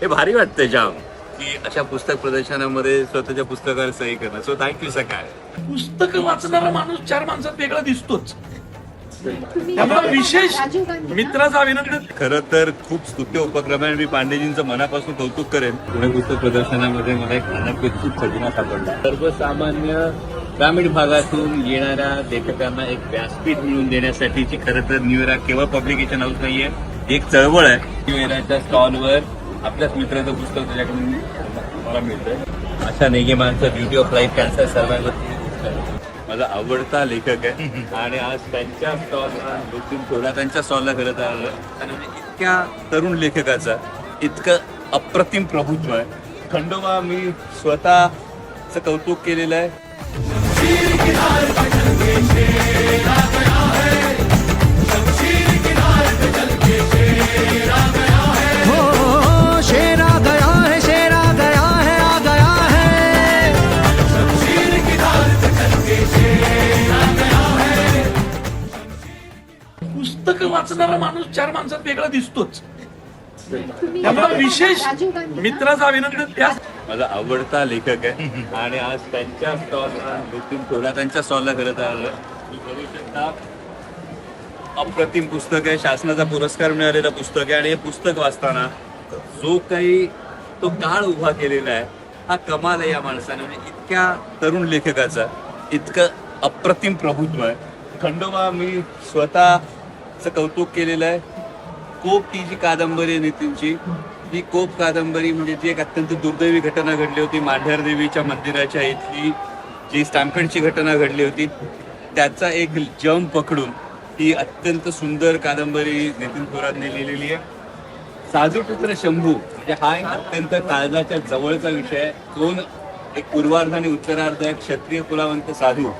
हे भारी वाटतंय जाम. की अशा पुस्तक प्रदर्शनामध्ये स्वतःच्या पुस्तकावर सही करणं. सो थँक्यू सकाळ. पुस्तक वाचणारा माणूस चार माणसात वेगळा दिसतोच. त्यामुळे विशेष मित्राचा अभिनंदन. खरं तर खूप स्तुत्य उपक्रम आहे मी पांडेजींचं मनापासून कौतुक करेन. पुणे पुस्तक प्रदर्शनामध्ये मला एक अनपेक्षित खजिना सापडला. सर्वसामान्य ग्रामीण भागातून येणाऱ्या लेखकांना एक व्यासपीठ मिळवून देण्यासाठीची खरं तर न्यू इरा केवळ पब्लिकेशन हाऊस नाहीये. एक चळवळ आहे. न्यू इराच्या स्टॉलवर आपल्याच मित्राचं पुस्तक त्याच्याकडून मला मिळतंय. अशा नेगेमांचं ब्युटी ऑफ लाईफ कॅन्सर सर्वांवर माझा आवडता लेखक आहे. आणि आज त्यांच्या स्टॉलला लुटून त्यांच्या स्टॉलला करत आलं. आणि इतक्या तरुण लेखकाचा इतकं अप्रतिम प्रभुत्व आहे. खंडोबा मी स्वतःच कौतुक केलेलं आहे. पुस्तक वाचणारा माणूस चार माणसात वेगळा दिसतोच. त्यामुळे विशेष मित्राचा अभिनंदन त्या माझा आवडता लेखक आहे. आणि आज त्यांच्या स्टॉलला ठेवला त्यांच्या स्टॉलला करत आलं. अप्रतिम पुस्तक आहे. शासनाचा पुरस्कार मिळालेलं पुस्तक आहे. आणि हे पुस्तक वाचताना जो काही तो काळ उभा केलेला आहे हा कमाल आहे या माणसाने. म्हणजे इतक्या तरुण लेखकाचा इतकं अप्रतिम प्रभुत्व आहे. खंडोबा मी स्वतःच कौतुक केलेलं आहे. कोप ती जी कादंबरी आहे नितीनची ही कोप कादंबरी म्हणजे जी एक अत्यंत दुर्दैवी घटना घडली होती. मांढर देवीच्या मंदिराच्या इथली जी स्टॅम्पेडची घटना घडली होती त्याचा एक जम पकडून ही अत्यंत सुंदर कादंबरी नितीन थोरातने लिहिलेली आहे. साधुपुत्र शंभू म्हणजे हा एक अत्यंत काळजाच्या जवळचा विषय आहे. दोन एक पूर्वार्ध आणि उत्तरार्ध एक क्षत्रिय कुलावंत साधू.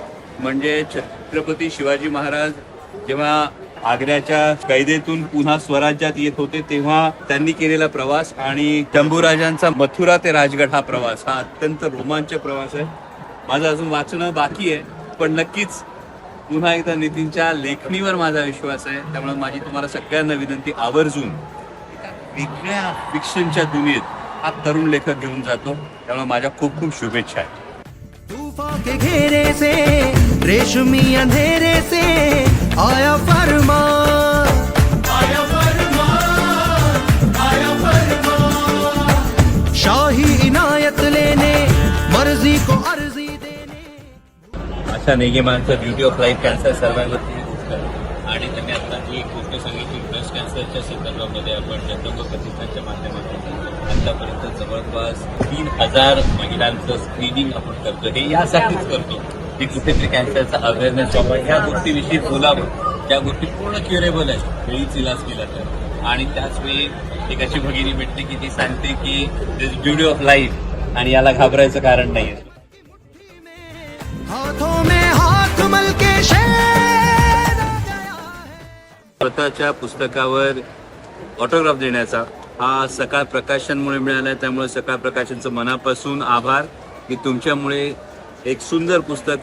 म्हणजे छत्रपती शिवाजी महाराज जेव्हा आग्र्याच्या कैदेतून पुन्हा स्वराज्यात येत होते तेव्हा त्यांनी केलेला प्रवास आणि शंभूराजांचा मथुरा ते राजगड हा प्रवास. हा अत्यंत रोमांचक प्रवास आहे. माझं अजून वाचणं बाकी आहे पण नक्कीच पुन्हा एकदा नितीनच्या लेखणीवर माझा विश्वास आहे. त्यामुळे माझी तुम्हाला सगळ्यांना विनंती आवर्जून वेगळ्या फिक्शनच्या दुनियेत हा तरुण लेखक घेऊन जातो. त्यामुळे माझ्या खूप खूप शुभेच्छा आहेत. घेरे से रेशमी अंधेरे से आया फरमा शाही इनायत लेने मर्ज़ी को अर्जी देने। अशा नेगेमांचं ब्युटी ऑफ़ लाईफ कॅन्सर सर्वांवरती आणि त्यांनी आता ही। एक गोष्ट सांगितली ब्रेस्ट कॅन्सरच्या संदर्भामध्ये आपण जगदंब प्रतिष्ठानच्या माध्यमातून आतापर्यंत जवळपास तीन हज़ार महिलांचं स्क्रीनिंग आपण करतो हे। यासाठीच करतो की कुठेतरी कॅन्सरचा अवेअरनेस व्हावा. ह्या गोष्टीविषयी बोलावं. त्या गोष्टी पूर्ण क्युरेबल आहेत. वेळीच इलाज केला तर. आणि त्याच वेळी एक अशी भगिनी भेटते की ती सांगते की दिस ब्युटी ऑफ लाईफ आणि याला घाबरायचं कारण नाहीये. हाथों में हाथ मल के शेर आ गया है। स्वतःच्या पुस्तकावर ऑटोग्राफ देण्याचा हा सकाळ प्रकाशनमुळे मिळाला आहे त्यामुळे सकाळ प्रकाशनचं मनापासून आभार. की तुमच्यामुळे एक सुंदर पुस्तक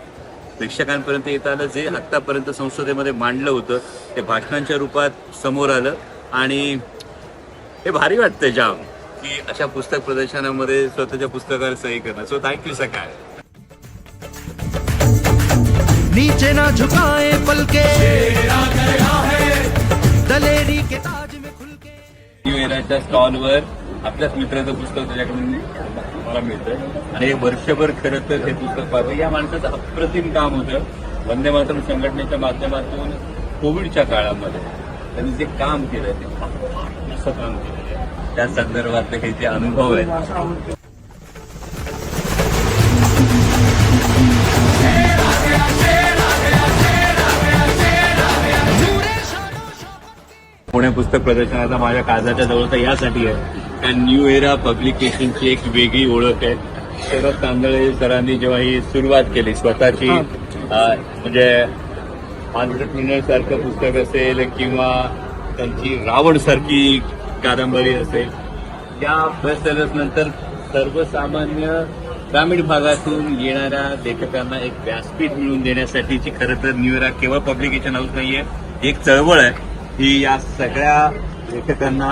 प्रेक्षकांपर्यंत येत आलं जे आत्तापर्यंत संसदेमध्ये मांडलं होतं ते भाषणांच्या रूपात समोर आलं. आणि हे भारी वाटतंय जाम की अशा पुस्तक प्रदर्शनामध्ये स्वतःच्या पुस्तकावर सही करणं. सो थँक्यू सकाळ नीचे ना झुकाए पलके। दलेरी के ताज में खुल के न्यू एराच्या स्टॉलवर आपल्याच मित्राचं पुस्तक त्याच्याकडून मला मिळतं आणि हे वर्षभर खरं तर हे पुस्तक पाहतं या माणसाचं अप्रतिम काम होतं. वंदे मातरम संघटनेच्या माध्यमातून कोविडच्या काळामध्ये त्यांनी जे काम केलं ते असं काम केलं त्या संदर्भातले काही जे अनुभव आहेत. पुणे पुस्तक प्रदर्शनाचा माझ्या काळजाच्या जवळचा यासाठी आहे. कारण न्यू एरा पब्लिकेशनची एक वेगळी ओळख आहे. शरद तांदळे सरांनी जेव्हा ही सुरुवात केली स्वतःची म्हणजे ऑन्टरप्रिनर सारखं पुस्तक असेल किंवा त्यांची रावण सारखी कादंबरी असेल या बेस्ट नंतर सर्वसामान्य ग्रामीण भागातून येणाऱ्या लेखकांना एक व्यासपीठ मिळवून देण्यासाठीची खरं तर न्यू इरा केवळ पब्लिकेशन हाऊस नाहीये एक चळवळ आहे. ही या सगळ्या लेखकांना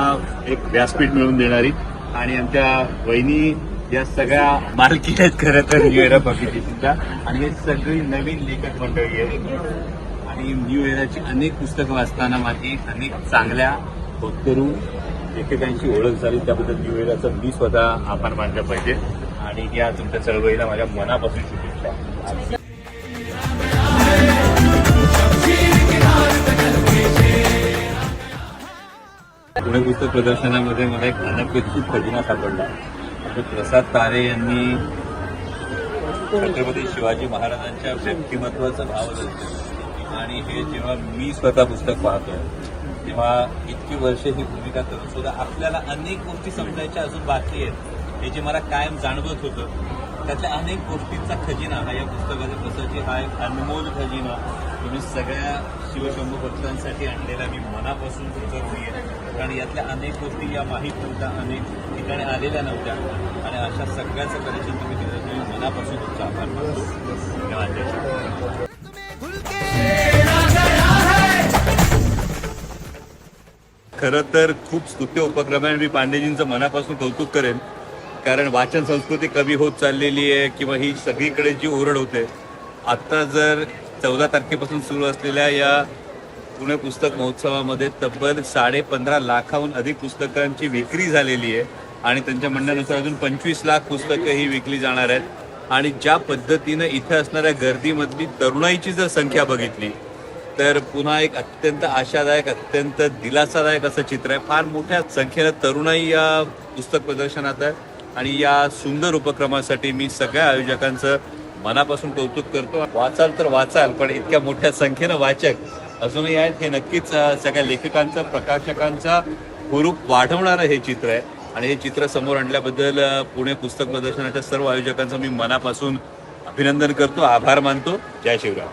एक व्यासपीठ मिळवून देणारी. आणि आमच्या वहिनी या सगळ्या मालकी आहेत खरं तर न्यू एरा पब्लिकेशनच्या आणि हे सगळी नवीन लेखक मंडळी आहे आणि न्यू एराची अनेक पुस्तकं वाचताना माझी अनेक चांगल्या होतकरू लेखकांची ओळख झाली. त्याबद्दल न्यू एराचा मी स्वतः आभार मानलं पाहिजे. आणि या तुमच्या चळवळीला माझ्या मनापासून शुभेच्छा. पुणे पुस्तक प्रदर्शनामध्ये मला एक अनपेक्षित खजिना सापडला. प्रसाद तारे यांनी छत्रपती शिवाजी महाराजांच्या व्यक्तिमत्वाचं भाव आणि हे जेव्हा मी स्वतः पुस्तक पाहतो तेव्हा इतकी वर्ष ही भूमिका करून सुद्धा आपल्याला अनेक गोष्टी समजायच्या अजून बाकी आहेत हे जे मला कायम जाणवत होतं त्यातल्या अनेक गोष्टींचा खजिना हा या पुस्तकाचा प्रसादजी हा एक अनमोल खजिना. तुम्ही सगळ्या शिवशंभू भक्तांसाठी आणलेला मी मनापासून तुमचा ऋणी आहे. कारण यातल्या अनेक गोष्टी या माहीत नव्हत्या अनेक ठिकाणी आलेल्या नव्हत्या. आणि अशा सगळ्याचं कलेक्शन तुम्ही दिलं तुम्ही मनापासून तुमचा आभार मानतो. खरं तर खूप स्तुत्य उपक्रम आहे. आणि मी पांडेजींचं मनापासून कौतुक करेन. कारण वाचन संस्कृती कमी होत चाललेली आहे किंवा ही सगळीकडे जी ओरड होते. आत्ता जर चौदा तारखेपासून सुरू असलेल्या या पुणे पुस्तक महोत्सवामध्ये तब्बल साडे पंधरा लाखाहून अधिक पुस्तकांची विक्री झालेली आहे आणि त्यांच्या म्हणण्यानुसार अजून पंचवीस लाख पुस्तकं ही विकली जाणार आहेत. आणि ज्या पद्धतीनं इथं असणाऱ्या गर्दीमधली तरुणाईची जर संख्या बघितली तर पुन्हा एक अत्यंत आशादायक अत्यंत दिलासादायक असं चित्र आहे. फार मोठ्या संख्येनं तरुणाई या पुस्तक प्रदर्शनात आहे आणि या सुंदर उपक्रमासाठी मी सगळ्या आयोजकांचं मनापासून कौतुक करतो. वाचाल तर वाचाल पण इतक्या मोठ्या संख्येनं वाचक अजूनही आहेत. हे नक्कीच सगळ्या लेखकांचं प्रकाशकांचा हुरूप वाढवणारं हे चित्र आहे. आणि हे चित्र समोर आणल्याबद्दल पुणे पुस्तक प्रदर्शनाच्या सर्व आयोजकांचं मी मनापासून अभिनंदन करतो आभार मानतो. जय शिवराम